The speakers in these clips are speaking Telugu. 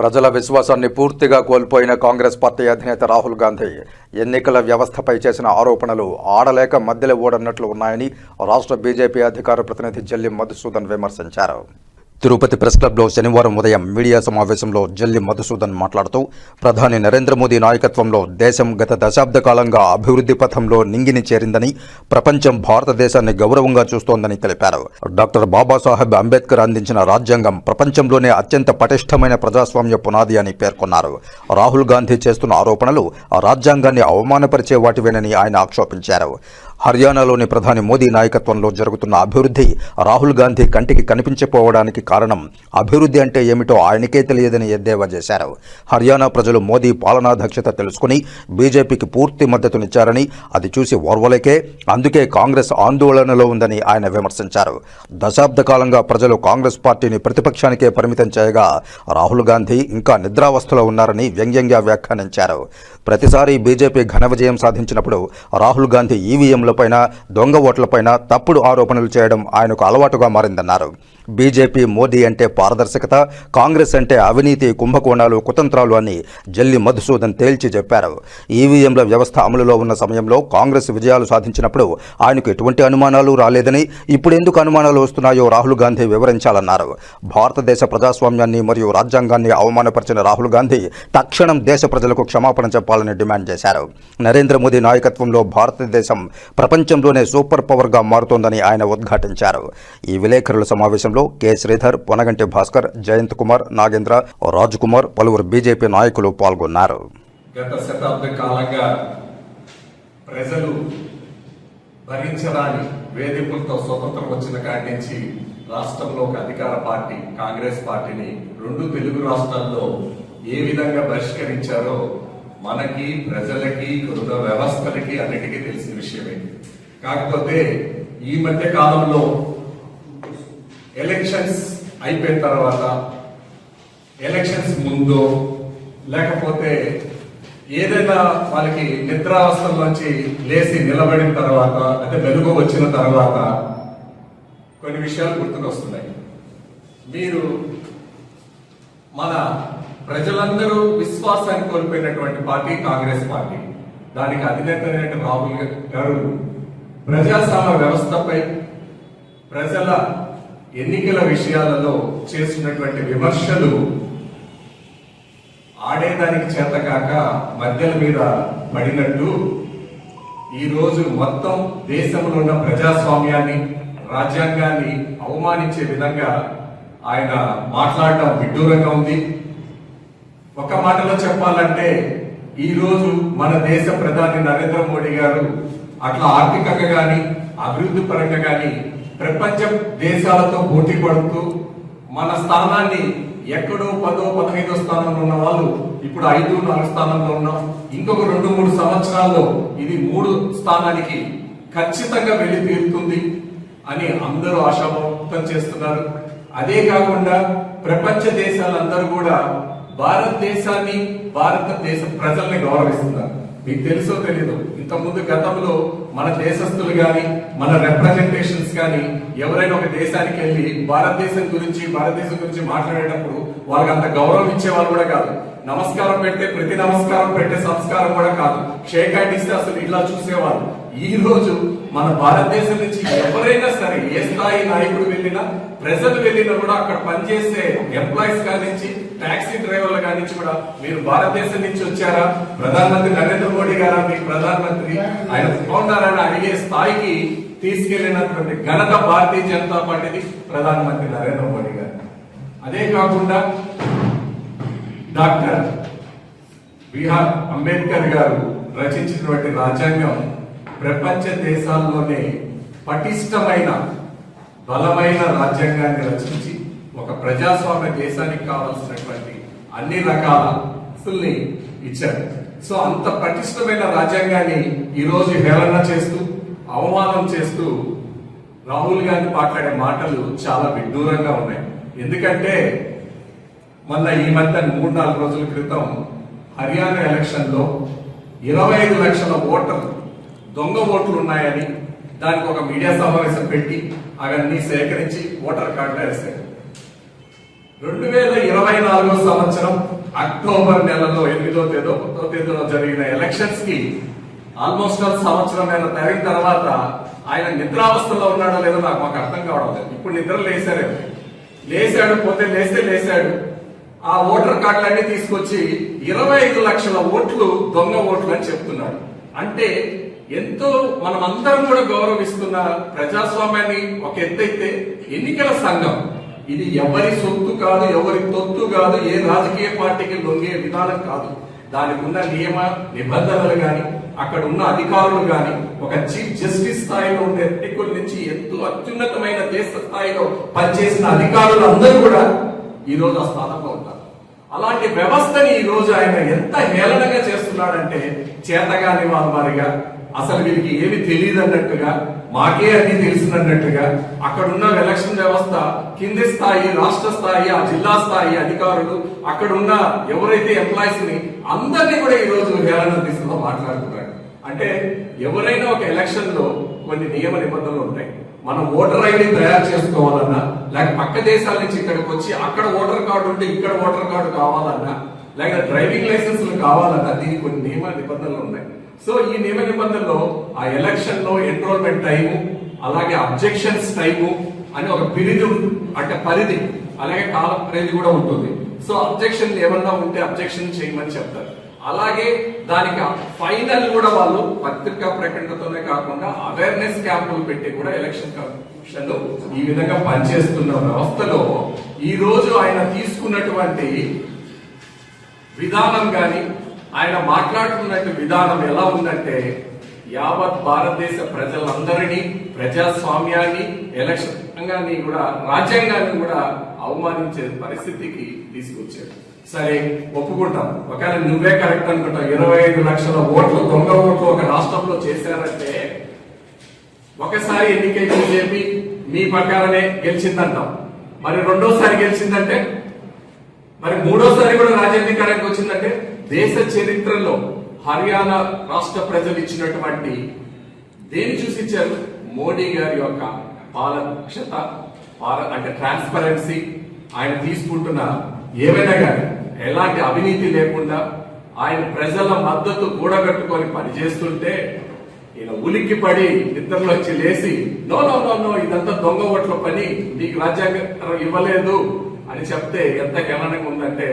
ప్రజల విశ్వాసాన్ని పూర్తిగా కోల్పోయిన కాంగ్రెస్ పార్టీ అధినేత రాహుల్ గాంధీ ఎన్నికల వ్యవస్థపై చేసిన ఆరోపణలు ఆడలేక మధ్యలో ఓడన్నట్లు ఉన్నాయని రాష్ట్ర బీజేపీ అధికార ప్రతినిధి జల్లి మధుసూదన్ విమర్శించారు. తిరుపతి ప్రెస్ క్లబ్లో శనివారం ఉదయం మీడియా సమావేశంలో జల్లి మధుసూదన్ మాట్లాడుతూ ప్రధాని నరేంద్ర మోదీ నాయకత్వంలో దేశం గత దశాబ్ద కాలంగా అభివృద్ధి పథంలో నింగిని చేరిందని ప్రపంచం భారతదేశాన్ని గౌరవంగా చూస్తోందని తెలిపారు. డాక్టర్ బాబాసాహెబ్ అంబేద్కర్ అందించిన రాజ్యాంగం ప్రపంచంలోనే అత్యంత పటిష్టమైన ప్రజాస్వామ్య పునాది అని పేర్కొన్నారు. రాహుల్ గాంధీ చేస్తున్న ఆరోపణలు ఆ రాజ్యాంగాన్ని అవమానపరిచే వాటివేనని ఆయన ఆక్షేపించారు. హర్యానాలోని ప్రధాని మోదీ నాయకత్వంలో జరుగుతున్న అభివృద్ధి రాహుల్ గాంధీ కంటికి కనిపించకపోవడానికి కారణం అభివృద్ధి అంటే ఏమిటో ఆయనకే తెలియదని ఎద్దేవా చేశారు. హర్యానా ప్రజలు మోదీ పాలనా దక్షత తెలుసుకుని బీజేపీకి పూర్తి మద్దతునిచ్చారని అది చూసి ఓర్వలేకే అందుకే కాంగ్రెస్ ఆందోళనలో ఉందని ఆయన విమర్శించారు. దశాబ్ద కాలంగా ప్రజలు కాంగ్రెస్ పార్టీని ప్రతిపక్షానికే పరిమితం చేయగా రాహుల్ గాంధీ ఇంకా నిద్రావస్థలో ఉన్నారని వ్యంగ్యంగా వ్యాఖ్యానించారు. ప్రతిసారి బీజేపీ ఘన విజయం సాధించినప్పుడు రాహుల్ గాంధీ ఈవీఎంలో పైన దొంగ ఓట్లపైన తప్పుడు ఆరోపణలు చేయడం ఆయనకు అలవాటుగా మారిందన్నారు. బీజేపీ మోదీ అంటే పారదర్శకత కాంగ్రెస్ అంటే అవినీతి కుంభకోణాలు కుతంత్రాలు అని జల్లి మధుసూదన్ తేల్చి చెప్పారు. ఈవీఎంల వ్యవస్థ అమలులో ఉన్న సమయంలో కాంగ్రెస్ విజయాలు సాధించినప్పుడు ఆయనకు ఎటువంటి అనుమానాలు రాలేదని ఇప్పుడెందుకు అనుమానాలు వస్తున్నాయో రాహుల్ గాంధీ వివరించాలన్నారు. భారతదేశ ప్రజాస్వామ్యాన్ని మరియు రాజ్యాంగాన్ని అవమానపరిచిన రాహుల్ గాంధీ తక్షణం దేశ ప్రజలకు క్షమాపణ చెప్పాలని డిమాండ్ చేశారు. నరేంద్ర మోదీ నాయకత్వంలో భారతదేశం ప్రపంచంలోనే సూపర్ పవర్గా మారుతోందని ఆయన ఉద్ఘాటించారు. ఈ విలేకరుల సమావేశంలో కె. శ్రీధర్ పొనగంటి భాస్కర్ జయంత్ కుమార్ నాగేంద్ర రాజ్ కుమార్ పలువురు బీజేపీ నాయకులు పాల్గొన్నారు. గత శతాబ్ద కాలంగా ప్రజలు భరించరాని వేధింపులతో స్వతంత్రం వచ్చిన కాడి నుంచి రాష్ట్రంలో ఒక అధికార పార్టీ కాంగ్రెస్ పార్టీని రెండు తెలుగు రాష్ట్రాల్లో ఏ విధంగా బహిష్కరించారో మనకి ప్రజలకి కృత వ్యవస్థలకి అన్నిటికీ తెలిసిన విషయమే. కాకపోతే ఈ మధ్య కాలంలో ఎలక్షన్స్ అయిపోయిన తర్వాత ఎలక్షన్స్ ముందు లేకపోతే ఏదైనా వాళ్ళకి నిద్రావస్థలోంచి లేచి నిలబడిన తర్వాత అంటే వెలుగు వచ్చిన తర్వాత కొన్ని విషయాలు గుర్తుకొస్తున్నాయి. మీరు మన ప్రజలందరూ విశ్వాసాన్ని కోల్పోయినటువంటి పార్టీ కాంగ్రెస్ పార్టీ. దానికి అధినేత రాహుల్ గారు ప్రజాస్వామ్య వ్యవస్థపై ప్రజల ఎన్నికల విషయాలలో చేస్తున్నటువంటి విమర్శలు ఆడేదానికి చేతకాక మధ్యల మీద పడినట్టు ఈరోజు మొత్తం దేశంలో ఉన్న ప్రజాస్వామ్యాన్ని రాజ్యాంగాన్ని అవమానించే విధంగా ఆయన మాట్లాడటం విడ్డూరంగా ఉంది. ఒక మాటలో చెప్పాలంటే ఈరోజు మన దేశ ప్రధాని నరేంద్ర మోడీ గారు అట్లా ఆర్థికంగా కానీ అభివృద్ధి పరంగా కానీ ప్రపంచ దేశాలతో పోటీ పడుతూ మన స్థానాన్ని ఎక్కడో పదో పదహైదో స్థానంలో ఉన్న వాళ్ళు ఇప్పుడు ఐదు నాలుగు స్థానంలో ఉన్నాం ఇంకొక రెండు మూడు సంవత్సరాల్లో ఇది మూడు స్థానానికి ఖచ్చితంగా వెళ్ళి తీరుతుంది అని అందరూ ఆశాభక్తం చేస్తున్నారు. అదే కాకుండా ప్రపంచ దేశాలందరూ కూడా భారతదేశాన్ని భారతదేశ ప్రజల్ని గౌరవిస్తున్నారు. మీకు తెలుసో తెలీదు. ఇంతకుముందు గతంలో మన దేశస్తులు కానీ మన రిప్రజెంటేషన్స్ కానీ ఎవరైనా ఒక దేశానికి వెళ్ళి భారతదేశం గురించి భారతదేశం గురించి మాట్లాడేటప్పుడు వాళ్ళకి అంత గౌరవం ఇచ్చే వాళ్ళు కూడా కాదు. నమస్కారం పెడితే ప్రతి నమస్కారం పెట్టే సంస్కారం కూడా కాదు. షేక్ హ్యాండ్ ఇస్తే అసలు ఇలా చూసేవాళ్ళు. ఈ రోజు మన భారతదేశం నుంచి ఎవరైనా సరే ఏ స్థాయి నాయకుడు వెళ్ళినా ప్రజలు వెళ్ళినా కూడా అక్కడ పనిచేసే ఎంప్లాయీస్ కానించి టాక్సీ డ్రైవర్ల కానించి కూడా మీరు భారతదేశం నుంచి వచ్చారా? ప్రధానమంత్రి నరేంద్ర మోడీ గారా? మీ ప్రధానమంత్రి ఆయన బాగున్నారని అడిగే స్థాయికి తీసుకెళ్ళినటువంటి ఘనత భారతీయ జనతా పార్టీది ప్రధానమంత్రి నరేంద్ర మోడీ గారు. అదే కాకుండా డాక్టర్ బిఆర్ అంబేద్కర్ గారు రచించినటువంటి రాజ్యాంగం ప్రపంచ దేశాల్లోనే పటిష్టమైన బలమైన రాజ్యాంగాన్ని రచించి ఒక ప్రజాస్వామ్య దేశానికి కావాల్సినటువంటి అన్ని రకాల హక్కుల్ని ఇచ్చారు. సో అంత పటిష్టమైన రాజ్యాంగాన్ని ఈరోజు హేళన చేస్తూ అవమానం చేస్తూ రాహుల్ గాంధీ మాట్లాడే మాటలు చాలా విడ్డూరంగా ఉన్నాయి. ఎందుకంటే మొన్న ఈ మధ్య మూడు నాలుగు రోజుల క్రితం హర్యానా ఎలక్షన్లో ఇరవై ఐదు లక్షల ఓటర్లు దొంగ ఓట్లు ఉన్నాయని దానికి ఒక మీడియా సమావేశం పెట్టి అవన్నీ సేకరించి ఓటర్ కార్డులు వేశారు రెండు వేల ఇరవై నాలుగో సంవత్సరం అక్టోబర్ నెలలో ఎనిమిదో తేదో ఒకటో తేదీలో జరిగిన ఎలక్షన్స్కి ఆల్మోస్ట్ ఆల్ సంవత్సరం అయిన తరిగిన తర్వాత ఆయన నిద్రావస్థలో ఉన్నాడో లేదో నాకు మాకు అర్థం కావడం లేదు. ఇప్పుడు నిద్ర లేసారే లేచాడు పోతే లేస్తే లేచాడు ఆ ఓటర్ కార్డులన్నీ తీసుకొచ్చి ఇరవై ఐదు లక్షల ఓట్లు దొంగ ఓట్లు అని చెప్తున్నాడు. అంటే ఎంతో మనం అందరం కూడా గౌరవిస్తున్న ప్రజాస్వామ్యాన్ని ఒక ఎత్తైతే ఎన్నికల సంఘం ఇది ఎవరి సొత్తు కాదు ఎవరి తొత్తు కాదు ఏ రాజకీయ పార్టీకి లొంగే విధానం కాదు. దానికి ఉన్న నియమ నిబంధనలు కానీ అక్కడ ఉన్న అధికారులు కానీ ఒక చీఫ్ జస్టిస్ స్థాయిలో ఉండే వ్యక్తుల నుంచి ఎంతో అత్యున్నతమైన దేశ స్థాయిలో పనిచేసిన అధికారులు అందరూ కూడా ఈ రోజు ఆ స్థానంలో ఉంటారు. అలాంటి వ్యవస్థని ఈ రోజు ఆయన ఎంత హేళనగా చేస్తున్నాడంటే చేతగాని వారి వారిగా అసలు వీరికి ఏమి తెలియదు అన్నట్టుగా మాకే అన్ని తెలిసినట్టుగా అక్కడ ఉన్న ఎలక్షన్ వ్యవస్థ కింది స్థాయి రాష్ట్ర స్థాయి ఆ జిల్లా స్థాయి అధికారులు అక్కడ ఉన్న ఎవరైతే ఎంప్లాయీస్ని అందరినీ కూడా ఈ రోజు హేళన దిశలో మాట్లాడుతున్నారు. అంటే ఎవరైనా ఒక ఎలక్షన్లో కొన్ని నియమ నిబంధనలు ఉంటాయి. మనం ఓటర్ ఐడి తయారు చేసుకోవాలన్నా లేక పక్క దేశాల నుంచి ఇక్కడికి వచ్చి అక్కడ ఓటర్ కార్డు ఉంటే ఇక్కడ ఓటర్ కార్డు కావాలన్నా లేక డ్రైవింగ్ లైసెన్స్ కావాలన్నా దీనికి కొన్ని నియమ నిబంధనలు ఉన్నాయి. సో ఈ నియమ నిబంధనలో ఆ ఎలక్షన్లో ఎన్రోల్మెంట్ టైము అలాగే అబ్జెక్షన్స్ టైము అని ఒక పిరిధి అంటే పరిధి అలాగే కాల పరిధి కూడా ఉంటుంది. సో అబ్జెక్షన్ ఏమన్నా ఉంటే అబ్జెక్షన్ చేయమని చెప్తారు. అలాగే దానికి ఫైనల్ కూడా వాళ్ళు పత్రికా ప్రకటనతోనే కాకుండా అవేర్నెస్ క్యాంపులు పెట్టి కూడా ఎలక్షన్ కమిషన్ ఈ విధంగా పనిచేస్తున్న వ్యవస్థలో ఈ రోజు ఆయన తీసుకున్నటువంటి విధానం కానీ ఆయన మాట్లాడుతున్నట్టు విధానం ఎలా ఉందంటే యావత్ భారతదేశ ప్రజలందరినీ ప్రజాస్వామ్యాన్ని ఎలక్షన్ రంగాన్ని కూడా రాజ్యాంగాన్ని కూడా అవమానించే పరిస్థితికి తీసుకొచ్చారు. సరే ఒప్పుకుంటాం. ఒకవేళ నువ్వే కరెక్ట్ అనుకుంటావు. ఇరవై ఐదు లక్షల ఓట్లు దొంగ ఓట్లు ఒక రాష్ట్రంలో చేశారంటే ఒకసారి ఎన్నికై బీజేపీ మీ ప్రకారమే గెలిచిందంటాం. మరి రెండోసారి గెలిచిందంటే మరి మూడోసారి కూడా రాజ్యాధికారానికి వచ్చిందంటే దేశ చరిత్రలో హర్యానా రాష్ట్ర ప్రజలు ఇచ్చినటువంటి దేని చూసిచ్చారు? మోడీ గారి యొక్క పారదక్షత అంటే ట్రాన్స్పరెన్సీ. ఆయన తీసుకుంటున్న ఏమైనా కానీ ఎలాంటి అవినీతి లేకుండా ఆయన ప్రజల మద్దతు కూడగట్టుకొని పనిచేస్తుంటే ఈయన ఉలిక్కి పడి నిద్రలో వచ్చి లేచి నో నో నో నో ఇదంతా దొంగ ఓట్ల పని నీకు రాజ్యాంగం ఇవ్వలేదు అని చెప్తే ఎంత గమనంగా ఉందంటే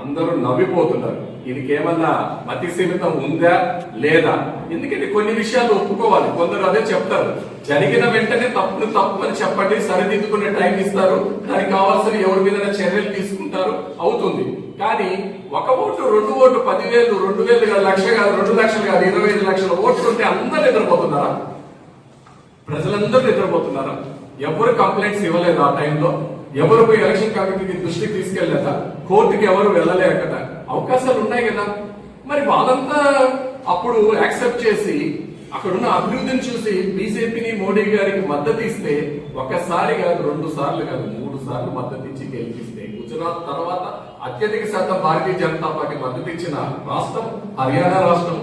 అందరూ నవ్విపోతున్నారు. దీనికి ఏమన్నా మతి సీమితం ఉందా లేదా? ఎందుకంటే కొన్ని విషయాలు ఒప్పుకోవాలి. కొందరు అదే చెప్తారు. జరిగిన వెంటనే తప్పును తప్పు అని చెప్పండి సరిదిద్దుకునే టైం ఇస్తారు దానికి కావాల్సిన ఎవరి మీద చర్యలు తీసుకుంటారు అవుతుంది. కానీ ఒక ఓటు రెండు ఓటు పదివేలు రెండు వేలు కాదు లక్ష కాదు రెండు లక్షలు కాదు ఇరవై ఐదు లక్షల ఓట్లు ఉంటే అందరూ నిద్రపోతున్నారా? ప్రజలందరూ నిద్రపోతున్నారా? ఎవరు కంప్లైంట్స్ ఇవ్వలేదు ఆ టైంలో? ఎవరు పోయి ఎలక్షన్ కమిటీకి దృష్టికి తీసుకెళ్ళేదా కోర్టుకి ఎవరు వెళ్ళలేరు కదా అవకాశాలు ఉన్నాయి కదా. మరి వాళ్ళంతా అప్పుడు యాక్సెప్ట్ చేసి అక్కడున్న అభివృద్ధిని చూసి బీజేపీని మోడీ గారికి మద్దతు ఇస్తే ఒకసారి కాదు రెండు సార్లు కాదు మూడు సార్లు మద్దతు ఇచ్చి గెలిపిస్తే గుజరాత్ తర్వాత అత్యధిక శాతం భారతీయ జనతా పార్టీ మద్దతు ఇచ్చిన రాష్ట్రం హర్యానా రాష్ట్రం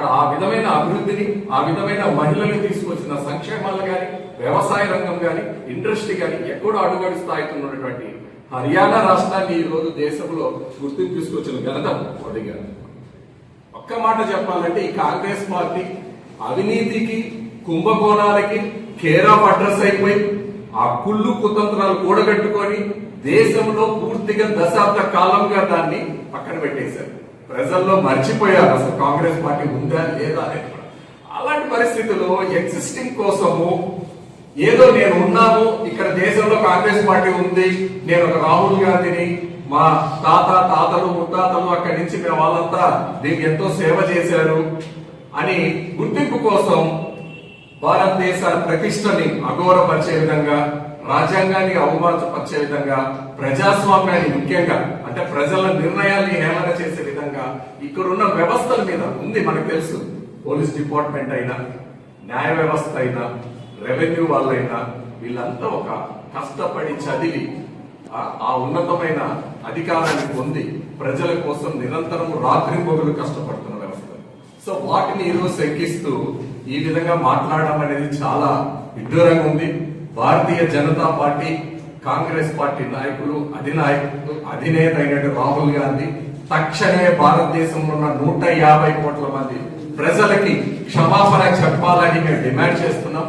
అక్కడ ఆ విధమైన అభివృద్ధిని ఆ విధమైన మహిళల్ని తీసుకొచ్చిన సంక్షేమాలు కానీ వ్యవసాయ రంగం కానీ ఇండస్ట్రీ గాని ఎక్కడో అడుగడు స్థాయితో ఉన్నటువంటి హర్యానా రాష్ట్రాన్ని ఈ రోజు దేశంలో గుర్తింపు తీసుకొచ్చిన ఘనత మోడీ గారు. ఒక్క మాట చెప్పాలంటే ఈ కాంగ్రెస్ పార్టీ అవినీతికి కుంభకోణాలకి కేర్ ఆఫ్ అడ్రస్ అయిపోయి ఆ కుళ్ళు కుతంత్రాలు కూడగట్టుకొని దేశంలో పూర్తిగా దశాబ్ద కాలంగా దాన్ని పక్కన పెట్టేశారు. ప్రజల్లో మర్చిపోయారు అసలు కాంగ్రెస్ పార్టీ ఉందా లేదా అనేది కూడా. అలాంటి పరిస్థితుల్లో ఎగ్జిస్టింగ్ కోసము ఏదో నేను ఉన్నాను ఇక్కడ దేశంలో కాంగ్రెస్ పార్టీ ఉంది నేను ఒక రాహుల్ గాంధీని మా తాత తాతలు ముత్తాతలు అక్కడి నుంచి మేము వాళ్ళంతా దీనికి ఎంతో సేవ చేశారు అని గుర్తింపు కోసం భారతదేశ ప్రతిష్టని అగౌరవపరిచే విధంగా రాజ్యాంగాన్ని అవమానపరిచే విధంగా ప్రజాస్వామ్యాన్ని ముఖ్యంగా అంటే ప్రజల నిర్ణయాల్ని ఏమైనా చేసే విధంగా ఇక్కడున్న వ్యవస్థల మీద ఉంది మనకు తెలుసు. పోలీస్ డిపార్ట్మెంట్ అయినా న్యాయ వ్యవస్థ అయినా రెవెన్యూ వాళ్ళైనా వీళ్ళంతా ఒక కష్టపడి చదివి ఆ- ఆ ఉన్నతమైన అధికారాన్ని పొంది ప్రజల కోసం నిరంతరం రాత్రి పొగలు కష్టపడుతున్న వ్యవస్థ. సో వాటిని ఈరోజు శంకిస్తూ ఈ విధంగా మాట్లాడడం అనేది చాలా విడ్డూరంగా ఉంది. భారతీయ జనతా పార్టీ కాంగ్రెస్ పార్టీ నాయకులు అధినాయకులు అధినేత అయినటువంటి రాహుల్ గాంధీ తక్షణమే భారతదేశంలో ఉన్న నూట యాభై కోట్ల మంది ప్రజలకి క్షమాపణ చెప్పాలని మేము డిమాండ్ చేస్తున్నాం.